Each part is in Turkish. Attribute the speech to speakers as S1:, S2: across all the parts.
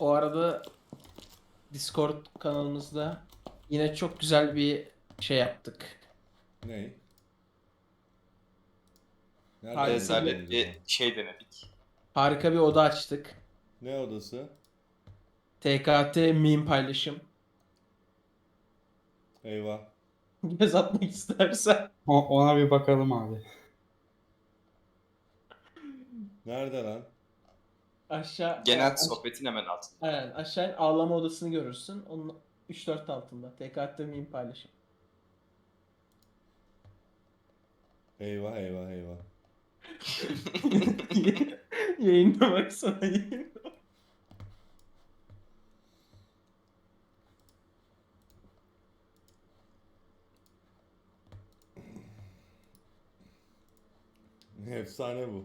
S1: O arada Discord kanalımızda yine çok güzel bir şey yaptık.
S2: Ney? Nerede
S1: Hayır,
S3: Rezalet bir şey denedik.
S1: Harika bir oda açtık.
S2: Ne odası?
S1: TKT meme paylaşım.
S2: Eyvah.
S1: Göz atmak istersen.
S4: O- ona bir bakalım abi.
S2: Nerede lan?
S1: Aşağı
S3: Genel
S1: aş-
S3: sohbetin hemen altında.
S1: Aynen aşağı ağlama odasını görürsün. Onun 3-4 altında. TKT meme paylaşım.
S2: Eyvah eyvah eyvah.
S1: Yayında baksana yayında.
S2: Efsane bu.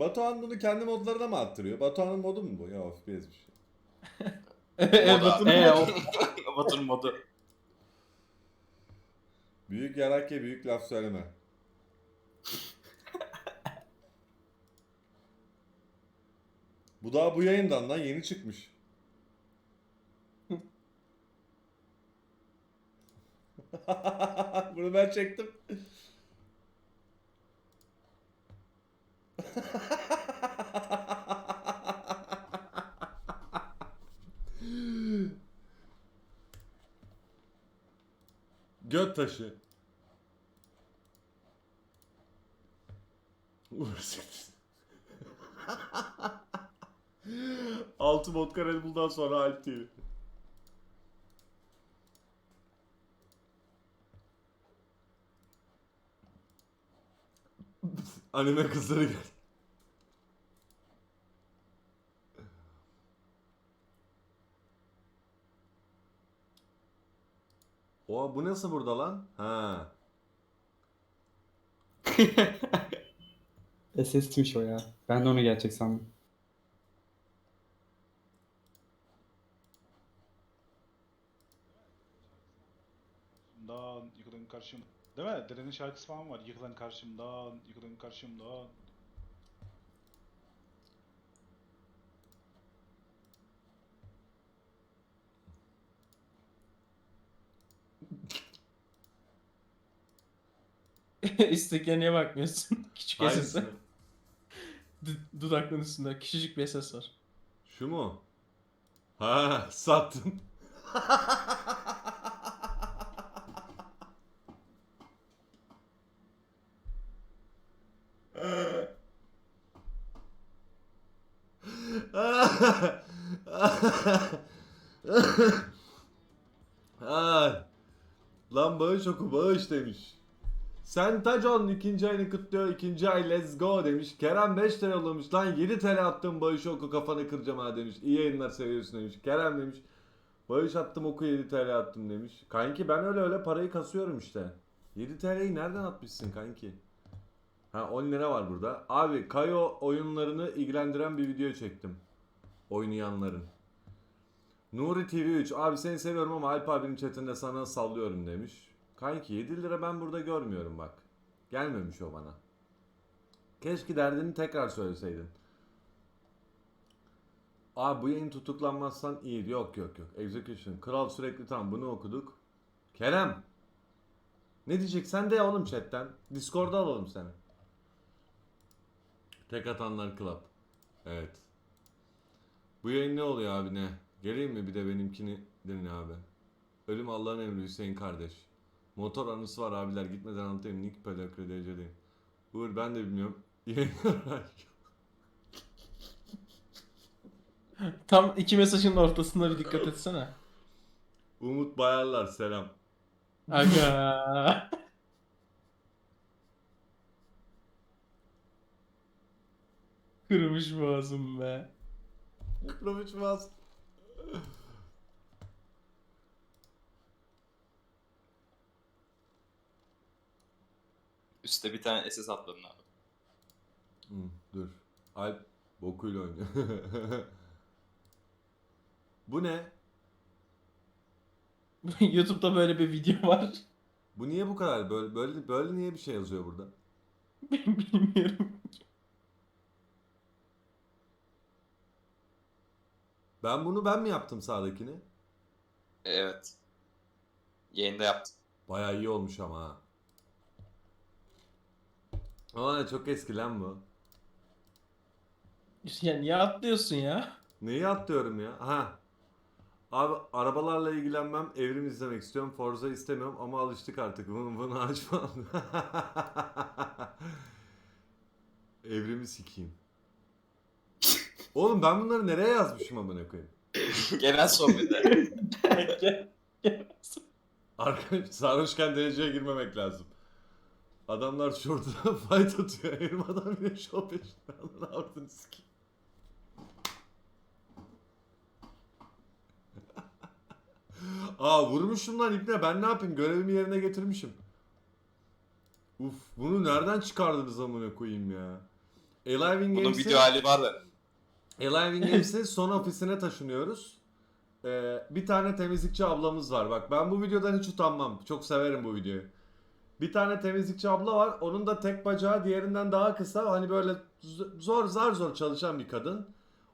S2: Batuhan bunu kendi modlarına mı attırıyor? Batuhan'ın modu mu bu? Ya FPS bir şey.
S1: Evet,
S3: Moda.
S1: Batu'nun
S3: Ee,
S1: modu.
S3: Batın modu.
S2: Büyük yarak ye büyük laf söyleme. bu daha bu yayından lan yeni çıkmış. Bunu ben çektim. Göt taşı. Uğraşsın. Altı vodka Red Bull'dan sonra Alp TV. Anime kızları gel. Bu nasıl burada lan? Ha.
S4: SS'miş o ya. Ben de onu gerçek sandım.
S5: Yıkılın karşım. Değil mi? Derenin şarkısı falan var. Yıkılın karşımdan, yıkılın karşımdan.
S1: Üstteki niye bakmıyorsun? Küçük SS.
S2: Hangisi?
S1: Dudakların üstünde küçücük bir SS var.
S2: Şu mu? Ha sattın. Lan bağış oku bağış demiş. Sentacon ikinci ayını kutluyor. ikinci ay let's go demiş. Kerem 5 TL yollamış. Lan 7 TL attım bağış oku kafanı kıracağım ha demiş. İyi yayınlar seviyorsun demiş. Kerem demiş. Bağış attım oku 7 TL attım demiş. Kanki ben öyle öyle parayı kasıyorum işte. 7 TL'yi nereden atmışsın kanki? Ha 10 lira var burada. Abi Kayo oyunlarını ilgilendiren bir video çektim. Oynayanların. Nuri TV 3 abi seni seviyorum ama Alp abinin chatinde sana sallıyorum demiş. Kanki 7 lira ben burada görmüyorum bak. Gelmemiş o bana. Keşke derdini tekrar söyleseydin. Abi bu yayın tutuklanmazsan iyiydi. Yok yok yok. Execution. Kral sürekli tam bunu okuduk. Kerem. Ne diyecek? Sen de oğlum chatten. Discord'a alalım seni. Tek atanlar club. Evet. Bu yayın ne oluyor abi ne? Geleyim mi bir de benimkini dinle abi. Ölüm Allah'ın emri Hüseyin kardeş. Motor anısı var abiler gitmeden anlatayım. Nick Pelakri derecedeyim. Uğur ben de bilmiyorum.
S1: Tam iki mesajın ortasında bir dikkat etsene.
S2: Umut Bayarlar selam.
S1: Aga. Kırmış boğazım be.
S2: Kırmış boğazım.
S3: Üste bir tane SS atladın abi.
S2: Hı, dur. Alp bokuyla oynuyor. Bu ne?
S1: YouTube'da böyle bir video var.
S2: Bu niye bu kadar? Böyle böyle böyle niye bir şey yazıyor burada?
S1: Bilmiyorum.
S2: Ben bunu ben mi yaptım sağdakini?
S3: Evet. Yayında yaptım.
S2: Bayağı iyi olmuş ama ha. Aa çok eski lan bu.
S1: Ya niye atlıyorsun ya?
S2: Neyi atlıyorum ya? Ha. Abi arabalarla ilgilenmem, evrim izlemek istiyorum. Forza istemiyorum ama alıştık artık. Bunu, bunu açmam. Evrimi sikeyim. Oğlum ben bunları nereye yazmışım amına koyayım?
S3: Genel
S1: gel.
S2: Arkadaş sarhoşken dereceye girmemek lazım. Adamlar şurada fight atıyor. Evrim adam yine şov peşinde. Ne yaptın sikeyim? Aa vurmuşum lan ipne ben ne yapayım görevimi yerine getirmişim. Uf bunu nereden çıkardınız amına koyayım ya. Alive in
S3: Bunun video hali var da.
S2: Alive in Games'in son ofisine taşınıyoruz. Ee, bir tane temizlikçi ablamız var. Bak ben bu videodan hiç utanmam. Çok severim bu videoyu. Bir tane temizlikçi abla var. Onun da tek bacağı diğerinden daha kısa. Hani böyle zor zar zor çalışan bir kadın.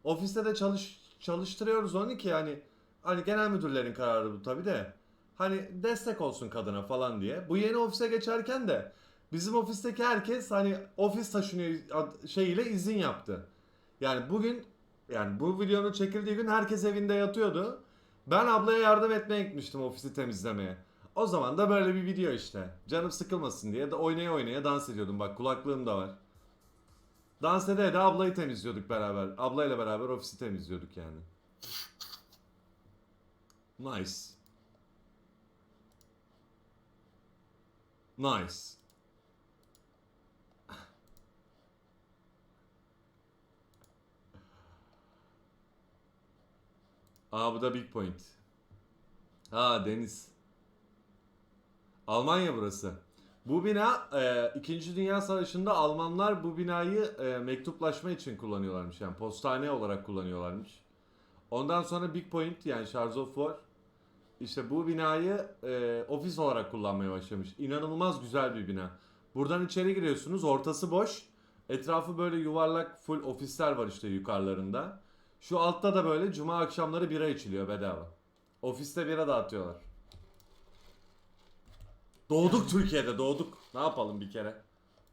S2: Ofiste de çalış çalıştırıyoruz onu ki hani hani genel müdürlerin kararı bu tabi de. Hani destek olsun kadına falan diye. Bu yeni ofise geçerken de bizim ofisteki herkes hani ofis taşınıyor şeyiyle izin yaptı. Yani bugün yani bu videonun çekildiği gün herkes evinde yatıyordu. Ben ablaya yardım etmeye gitmiştim ofisi temizlemeye. O zaman da böyle bir video işte. Canım sıkılmasın diye de oynaya oynaya dans ediyordum. Bak kulaklığım da var. Dans ede de ablayı temizliyorduk beraber. Ablayla beraber ofisi temizliyorduk yani. Nice. Nice. Aa bu da big point. Ha deniz. Almanya burası. Bu bina e, 2. Dünya Savaşı'nda Almanlar bu binayı e, mektuplaşma için kullanıyorlarmış. Yani postane olarak kullanıyorlarmış. Ondan sonra Big Point yani Shards of War işte bu binayı e, ofis olarak kullanmaya başlamış. İnanılmaz güzel bir bina. Buradan içeri giriyorsunuz. Ortası boş. Etrafı böyle yuvarlak full ofisler var işte yukarılarında. Şu altta da böyle cuma akşamları bira içiliyor bedava. Ofiste bira dağıtıyorlar. Doğduk Türkiye'de doğduk. Ne yapalım bir kere?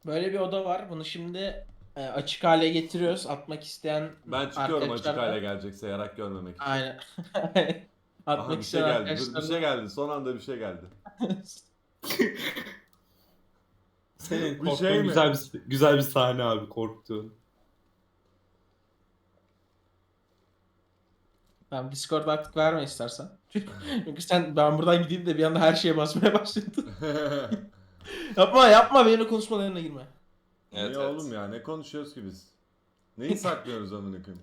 S1: Böyle bir oda var. Bunu şimdi e, açık hale getiriyoruz. Atmak isteyen
S2: Ben çıkıyorum açık
S1: arkadaşlar da-
S2: hale gelecekse yarak görmemek için.
S1: Aynen.
S2: Aha
S1: Atmak
S2: bir şey
S1: isteyen
S2: geldi. Dur, bir şey geldi. Son anda bir şey geldi.
S4: Senin
S2: Bu
S4: korktuğun
S2: şey mi?
S4: güzel bir güzel bir sahne abi korktuğun.
S1: Tamam Discord artık verme istersen. Çünkü sen ben buradan gideyim de bir anda her şeye basmaya başladın. yapma yapma benimle konuşmalarına girme.
S3: Evet,
S2: Niye
S3: evet.
S2: oğlum ya? Ne konuşuyoruz ki biz? Neyi saklıyoruz amına koyayım?